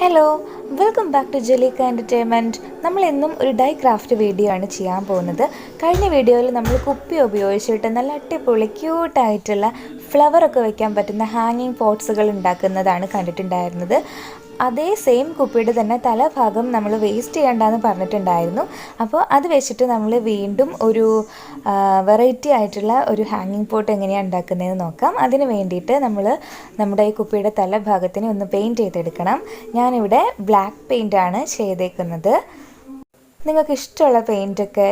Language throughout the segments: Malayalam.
Hello welcome back to Jaleeka entertainment നമ്മൾ എന്നും ഒരു ഡൈ ക്രാഫ്റ്റ് വീഡിയോ ആണ് ചെയ്യാൻ പോകുന്നത്. കഴിഞ്ഞ വീഡിയോയിൽ നമ്മൾ കുപ്പി ഉപയോഗിച്ചിട്ട് നല്ല അടിപൊളി ക്യൂട്ടായിട്ടുള്ള ഫ്ലവറൊക്കെ വെക്കാൻ പറ്റുന്ന ഹാങ്ങിങ് പോട്ട്സുകൾ ഉണ്ടാക്കുന്നതാണ് കണ്ടിട്ടുണ്ടായിരുന്നത്. അതേ സെയിം കുപ്പിയുടെ തന്നെ തലഭാഗം നമ്മൾ വേസ്റ്റ് ചെയ്യണ്ടെന്ന് പറഞ്ഞിട്ടുണ്ടായിരുന്നു. അപ്പോൾ അത് വെച്ചിട്ട് നമ്മൾ വീണ്ടും ഒരു വെറൈറ്റി ആയിട്ടുള്ള ഒരു ഹാങ്ങിങ് പോട്ട് എങ്ങനെയാണ് ഉണ്ടാക്കുന്നതെന്ന് നോക്കാം. അതിന് വേണ്ടിയിട്ട് നമ്മൾ നമ്മുടെ ഈ കുപ്പിയുടെ തലഭാഗത്തിന് ഒന്ന് പെയിന്റ് ചെയ്തെടുക്കണം. ഞാനിവിടെ ബ്ലാക്ക് ആണ് ചെയ്തേക്കുന്നത്. നിങ്ങൾക്ക് ഇഷ്ടമുള്ള പെയിന്റൊക്കെ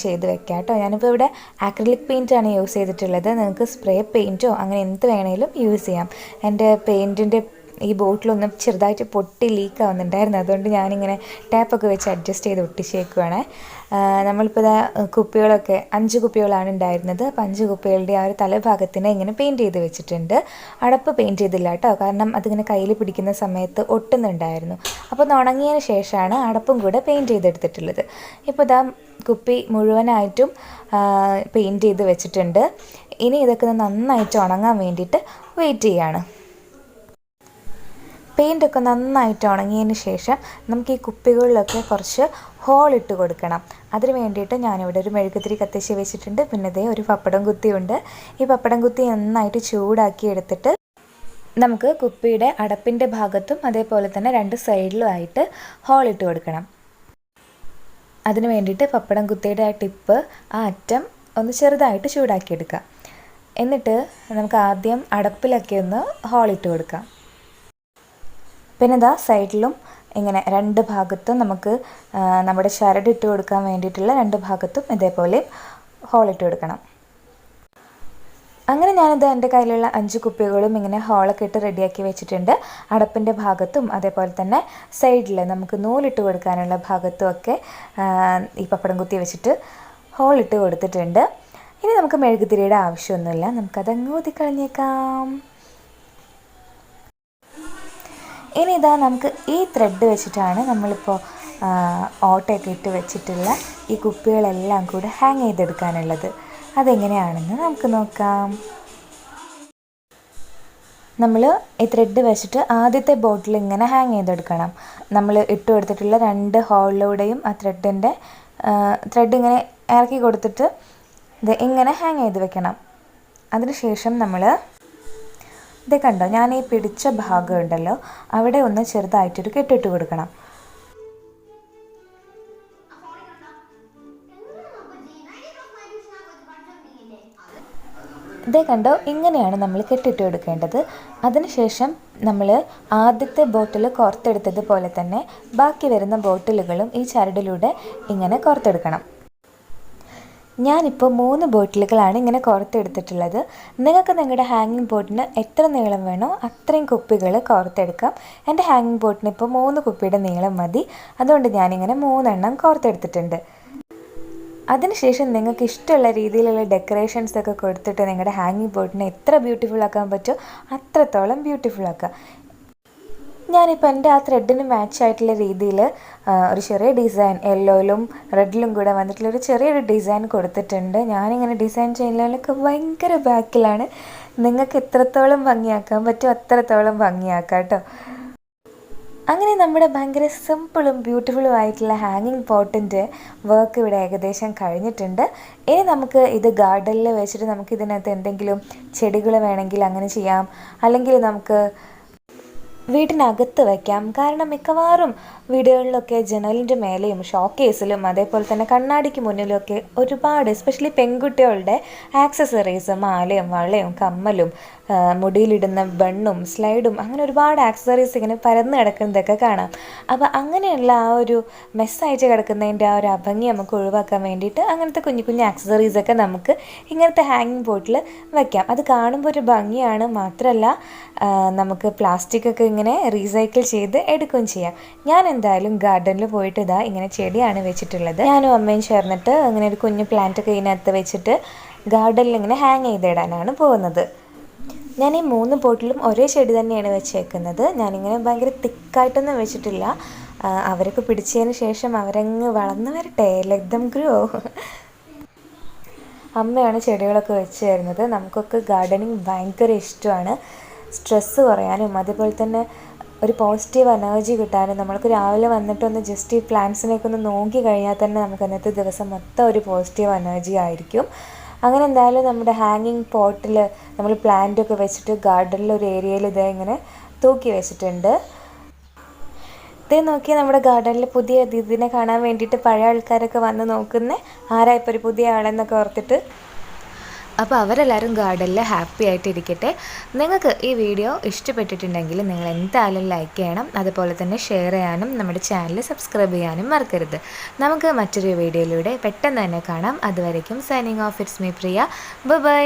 ചെയ്ത് വെക്കാം കേട്ടോ. ഞാനിപ്പോൾ ഇവിടെ ആക്രിലിക് പെയിന്റാണ് യൂസ് ചെയ്തിട്ടുള്ളത്. നിങ്ങൾക്ക് സ്പ്രേ പെയിന്റോ അങ്ങനെ എന്ത് വേണേലും യൂസ് ചെയ്യാം. എന്റെ പെയിന്റിന്റെ ഈ ബോട്ടിലൊന്നും ചെറുതായിട്ട് പൊട്ടി ലീക്ക് ആവുന്നുണ്ടായിരുന്നു. അതുകൊണ്ട് ഞാനിങ്ങനെ ടാപ്പൊക്കെ വെച്ച് അഡ്ജസ്റ്റ് ചെയ്ത് ഒട്ടിച്ചേക്കുവാണ്. നമ്മളിപ്പോൾ ഇതാ കുപ്പികളൊക്കെ അഞ്ച് കുപ്പികളാണ് ഉണ്ടായിരുന്നത്. അപ്പോൾ അഞ്ച് കുപ്പികളുടെ ആ ഒരു തലഭാഗത്തിനെ ഇങ്ങനെ പെയിന്റ് ചെയ്ത് വെച്ചിട്ടുണ്ട്. അടപ്പ് പെയിന്റ് ചെയ്തില്ല കേട്ടോ. കാരണം അതിങ്ങനെ കയ്യിൽ പിടിക്കുന്ന സമയത്ത് ഒട്ടുന്നുണ്ടായിരുന്നു. അപ്പോൾ ഒന്ന് ഉണങ്ങിയതിന് ശേഷമാണ് അടപ്പും കൂടെ പെയിന്റ് ചെയ്തെടുത്തിട്ടുള്ളത്. ഇപ്പോൾ ഇതാ കുപ്പി മുഴുവനായിട്ടും പെയിന്റ് ചെയ്ത് വെച്ചിട്ടുണ്ട്. ഇനി ഇതൊക്കെ നന്നായിട്ട് ഉണങ്ങാൻ വേണ്ടിയിട്ട് വെയിറ്റ് ചെയ്യാണ്. പെയിന്റൊക്കെ നന്നായിട്ട് ഉണങ്ങിയതിന് ശേഷം നമുക്ക് ഈ കുപ്പികളിലൊക്കെ കുറച്ച് ഹോൾ ഇട്ട് കൊടുക്കണം. അതിന് വേണ്ടിയിട്ട് ഞാനിവിടെ ഒരു മെഴുകുതിരി കത്തിച്ച് വെച്ചിട്ടുണ്ട്. പിന്നെ ഇതേ ഒരു പപ്പടം കുത്തിയുണ്ട്. ഈ പപ്പടം കുത്തി നന്നായിട്ട് ചൂടാക്കി എടുത്തിട്ട് നമുക്ക് കുപ്പിയുടെ അടപ്പിന്റെ ഭാഗത്തും അതേപോലെ തന്നെ രണ്ട് സൈഡിലുമായിട്ട് ഹോൾ ഇട്ട് കൊടുക്കണം. അതിന് വേണ്ടിയിട്ട് പപ്പടം കുത്തിയുടെ ആ ടിപ്പ് ആ അറ്റം ഒന്ന് ചെറുതായിട്ട് ചൂടാക്കിയെടുക്കാം എന്നിട്ട് നമുക്ക് ആദ്യം അടപ്പിലൊക്കെ ഒന്ന് ഹോൾ ഇട്ട് കൊടുക്കാം. പിന്നെ ഇതാ സൈഡിലും ഇങ്ങനെ രണ്ട് ഭാഗത്തും നമുക്ക് നമ്മുടെ ചരട് ഇട്ട് കൊടുക്കാൻ വേണ്ടിയിട്ടുള്ള രണ്ട് ഭാഗത്തും ഇതേപോലെ ഹോളിട്ട് കൊടുക്കണം. അങ്ങനെ ഞാനിത് എന്റെ കയ്യിലുള്ള അഞ്ച് കുപ്പികളും ഇങ്ങനെ ഹോളൊക്കെ ഇട്ട് റെഡിയാക്കി വെച്ചിട്ടുണ്ട്. അടപ്പിന്റെ ഭാഗത്തും അതേപോലെ തന്നെ സൈഡിൽ നമുക്ക് നൂലിട്ട് കൊടുക്കാനുള്ള ഭാഗത്തും ഒക്കെ ഈ പപ്പടം കുത്തി വെച്ചിട്ട് ഹോളിട്ട് കൊടുത്തിട്ടുണ്ട്. ഇനി നമുക്ക് മെഴുകുതിരിയുടെ ആവശ്യമൊന്നുമില്ല. നമുക്കതങ്ങ് ഊതിക്കളഞ്ഞേക്കാം. ഇനി ഇതാ നമുക്ക് ഈ ത്രെഡ് വെച്ചിട്ടാണ് നമ്മളിപ്പോൾ ഓട്ടയൊക്കെ ഇട്ട് വെച്ചിട്ടുള്ള ഈ കുപ്പികളെല്ലാം കൂടെ ഹാങ് ചെയ്തെടുക്കാനുള്ളത്. അതെങ്ങനെയാണെന്ന് നമുക്ക് നോക്കാം. നമ്മൾ ഈ ത്രെഡ് വെച്ചിട്ട് ആദ്യത്തെ ബോട്ടിൽ ഇങ്ങനെ ഹാങ് ചെയ്തെടുക്കണം. നമ്മൾ ഇട്ട് കൊടുത്തിട്ടുള്ള രണ്ട് ഹോളിലൂടെയും ആ ത്രെഡിന്റെ ത്രെഡ് ഇങ്ങനെ ഇറക്കി കൊടുത്തിട്ട് ഇത് ഇങ്ങനെ ഹാങ് ചെയ്ത് വെക്കണം. അതിനുശേഷം നമ്മൾ ഇത് കണ്ടോ ഞാൻ ഈ പിടിച്ച ഭാഗം ഉണ്ടല്ലോ അവിടെ ഒന്ന് ചെറുതായിട്ടൊരു കെട്ടിട്ട് കൊടുക്കണം. ഇതേ കണ്ടോ ഇങ്ങനെയാണ് നമ്മൾ കെട്ടിട്ട് കൊടുക്കേണ്ടത്. അതിനുശേഷം നമ്മൾ ആദ്യത്തെ ബോട്ടിൽ കോർത്തെടുത്തതുപോലെ തന്നെ ബാക്കി വരുന്ന ബോട്ടിലുകളും ഈ ചരടിലൂടെ ഇങ്ങനെ കോർത്തെടുക്കണം. ഞാനിപ്പോൾ മൂന്ന് ബോട്ടിലുകളാണ് ഇങ്ങനെ കോർത്തെടുത്തിട്ടുള്ളത് നിങ്ങൾക്ക് നിങ്ങളുടെ ഹാങ്ങിങ് ബോട്ടിന് എത്ര നീളം വേണോ അത്രയും കുപ്പികൾ കോർത്തെടുക്കാം. എന്റെ ഹാങ്ങിങ് ബോട്ടിന് ഇപ്പോൾ മൂന്ന് കുപ്പിയുടെ നീളം മതി. അതുകൊണ്ട് ഞാനിങ്ങനെ മൂന്നെണ്ണം കോർത്തെടുത്തിട്ടുണ്ട്. അതിനുശേഷം നിങ്ങൾക്ക് ഇഷ്ടമുള്ള രീതിയിലുള്ള ഡെക്കറേഷൻസ് ഒക്കെ കൊടുത്തിട്ട് നിങ്ങളുടെ ഹാങ്ങിങ് ബോട്ടിനെ എത്ര ബ്യൂട്ടിഫുൾ ആക്കാൻ പറ്റുമോ അത്രത്തോളം ബ്യൂട്ടിഫുൾ ആക്കുക ഞാനിപ്പോൾ എന്റെ ആ ത്രെഡിന് മാച്ച് ആയിട്ടുള്ള രീതിയിൽ ഒരു ചെറിയ ഡിസൈൻ യെല്ലോയിലും റെഡിലും കൂടെ വന്നിട്ടുള്ള ഒരു ചെറിയൊരു ഡിസൈൻ കൊടുത്തിട്ടുണ്ട്. ഞാനിങ്ങനെ ഡിസൈൻ ചെയ്യുന്നതിലൊക്കെ ഭയങ്കര ബാക്കിലാണ്. നിങ്ങൾക്ക് എത്രത്തോളം ഭംഗിയാക്കാൻ പറ്റുമോ അത്രത്തോളം ഭംഗിയാക്കാം കേട്ടോ. അങ്ങനെ നമ്മുടെ ഭയങ്കര സിമ്പിളും ബ്യൂട്ടിഫുളും ആയിട്ടുള്ള ഹാങ്ങിങ് പോട്ടിന്റെ വർക്ക് ഇവിടെ ഏകദേശം കഴിഞ്ഞിട്ടുണ്ട്. ഇനി നമുക്ക് ഇത് ഗാർഡനിൽ വെച്ചിട്ട് നമുക്ക് ഇതിനകത്ത് എന്തെങ്കിലും ചെടികൾ വേണമെങ്കിൽ അങ്ങനെ ചെയ്യാം. അല്ലെങ്കിൽ നമുക്ക് വീട്ടിനകത്ത് വയ്ക്കാം കാരണം മിക്കവാറും വീടുകളിലൊക്കെ ജനലിന്റെ മേലെയും ഷോക്കേസിലും അതേപോലെ തന്നെ കണ്ണാടിക്ക് മുന്നിലൊക്കെ ഒരുപാട് എസ്പെഷ്യലി പെൺകുട്ടികളുടെ ആക്സസറീസ് മാലയും വളയും കമ്മലും മുടിയിലിടുന്ന ബണ്ണും സ്ലൈഡും അങ്ങനെ ഒരുപാട് ആക്സസറീസ് ഇങ്ങനെ പരന്ന് കിടക്കുന്നതൊക്കെ കാണാം. അപ്പോൾ അങ്ങനെയുള്ള ആ ഒരു മെസ്സായിട്ട് കിടക്കുന്നതിന്റെ ആ ഒരു അഭംഗി നമുക്ക് ഒഴിവാക്കാൻ വേണ്ടിയിട്ട് അങ്ങനത്തെ കുഞ്ഞു കുഞ്ഞു ആക്സസറീസൊക്കെ നമുക്ക് ഇങ്ങനത്തെ ഹാങ്ങിങ് ബോട്ടിൽ വയ്ക്കാം അത് കാണുമ്പോൾ ഒരു ഭംഗിയാണ്. മാത്രമല്ല നമുക്ക് പ്ലാസ്റ്റിക് ഒക്കെ ഇങ്ങനെ റീസൈക്കിൾ ചെയ്ത് എടുക്കുകയും ചെയ്യാം. ഞാൻ എന്തായാലും ഗാർഡനിൽ പോയിട്ട് ഇതാ ഇങ്ങനെ ചെടിയാണ് വെച്ചിട്ടുള്ളത്. ഞാനും അമ്മയും ചേർന്നിട്ട് അങ്ങനെ ഒരു കുഞ്ഞു പ്ലാന്റൊക്കെ ഇതിനകത്ത് വെച്ചിട്ട് ഗാർഡനിൽ ഇങ്ങനെ ഹാങ് ചെയ്തിടാനാണ് പോകുന്നത്. ഞാൻ ഈ മൂന്ന് ബോട്ടിലും ഒരേ ചെടി തന്നെയാണ് വെച്ചേക്കുന്നത്. ഞാനിങ്ങനെ ഭയങ്കര തിക്കായിട്ടൊന്നും വെച്ചിട്ടില്ല. അവരൊക്കെ പിടിച്ചതിന് ശേഷം അവരങ്ങ് വളർന്നു വരട്ടെ. ലഗ്ദം ഗ്രോ അമ്മയാണ് ചെടികളൊക്കെ വെച്ച് തരുന്നത്. നമുക്കൊക്കെ ഗാർഡനിങ് ഭയങ്കര ഇഷ്ടമാണ്. സ്ട്രെസ്സ് കുറയാനും അതേപോലെ തന്നെ ഒരു പോസിറ്റീവ് എനർജി കിട്ടാനും നമ്മൾക്ക് രാവിലെ വന്നിട്ടൊന്ന് ജസ്റ്റ് ഈ പ്ലാന്റ്സിനെയൊക്കെ ഒന്ന് നോക്കി കഴിഞ്ഞാൽ തന്നെ നമുക്ക് അന്നത്തെ ദിവസം മൊത്തം ഒരു പോസിറ്റീവ് എനർജി ആയിരിക്കും. അങ്ങനെ എന്തായാലും നമ്മുടെ ഹാങ്ങിങ് പോട്ടിൽ നമ്മൾ പ്ലാന്റ് ഒക്കെ വെച്ചിട്ട് ഗാർഡനിൽ ഒരു ഏരിയയിൽ ഇതേ ഇങ്ങനെ തൂക്കി വെച്ചിട്ടുണ്ട്. ഇതേ നോക്കി നമ്മുടെ ഗാർഡനിൽ പുതിയ ഇതിനെ കാണാൻ വേണ്ടിയിട്ട് പഴയ ആൾക്കാരൊക്കെ വന്ന് നോക്കുന്നേ. ആരാ ഒരു പുതിയ ആളെന്നൊക്കെ ഓർത്തിട്ട് അപ്പോൾ അവരെല്ലാവരും ഗാർഡനിൽ ഹാപ്പി ആയിട്ട് ഇരിക്കട്ടെ നിങ്ങൾക്ക് ഈ വീഡിയോ ഇഷ്ടപ്പെട്ടിട്ടുണ്ടെങ്കിൽ നിങ്ങൾ എന്തായാലും ലൈക്ക് ചെയ്യണം. അതുപോലെ തന്നെ ഷെയർ ചെയ്യാനും നമ്മുടെ ചാനൽ സബ്സ്ക്രൈബ് ചെയ്യാനും മറക്കരുത്. നമുക്ക് മറ്റൊരു വീഡിയോയിലൂടെ പെട്ടെന്ന് തന്നെ കാണാം. അതുവരയ്ക്കും signing off it's me Priya bye